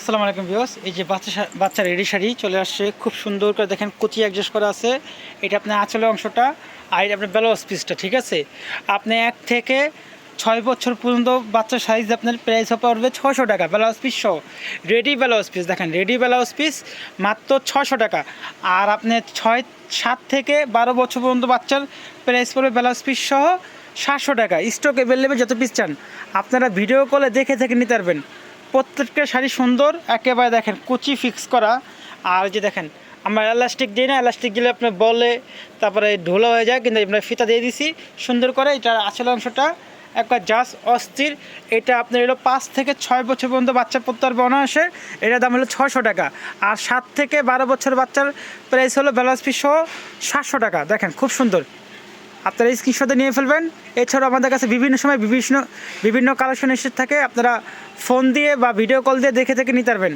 আসসালামু আলাইকুম ভিউস এই যে বাচ্চা শা- বাচ্চা রেডি শাড়ি চলে আসছে। খুব সুন্দর করে দেখেন কুচি অ্যাডজাস্ট করা আছে। এটা আপনার আঁচলের অংশটা আর এটা আপনার ব্লাউজ পিসটা ঠিক আছে? আপনি এক থেকে ছয় বছর পর্যন্ত বাচ্চার সাইজ আপনার প্রাইস পড়বে ছশো টাকা ব্লাউজ পিস সহ। রেডি ব্লাউজ পিস দেখেন রেডি ব্লাউজ পিস মাত্র ছশো টাকা। আর আপনি ছয়, সাত থেকে বারো বছর পর্যন্ত বাচ্চার প্রাইস পড়বে ব্লাউজ পিস সহ সাতশো টাকা। স্টক অ্যাভেলেবেল যত পিস চান, আপনারা ভিডিও কলে দেখে থেকে নিতে পারবেন। প্রত্যেকটা শাড়ি সুন্দর, একেবারে দেখেন কুচি ফিক্স করা। আর যে দেখেন, আমরা এলাস্টিক দিই না এলাস্টিক দিলে আপনার বলে, তারপরে ঢোলা হয়ে যায়, কিন্তু আমরা ফিতা দিয়ে দিছি, সুন্দর করে। এটার আসল অংশটা একবার জাস্ট অস্থির। এটা আপনার হলো পাঁচ থেকে ছয় বছর পর্যন্ত বাচ্চা পড়তে পারবে এটার দাম হলো ছশো টাকা। আর সাত থেকে বারো বছর বাচ্চার প্রাইস হলো ব্যালান্স ফিস সহ সাতশো টাকা। দেখেন, খুব সুন্দর। আপনারা স্ক্রিনশটে নিয়ে ফেলবেন। এছাড়াও আমাদের কাছে বিভিন্ন সময় বিভিন্ন বিভিন্ন কালেকশন এসে থাকে। আপনারা ফোন দিয়ে বা ভিডিও কল দিয়ে দেখে থেকে নিতে পারবেন।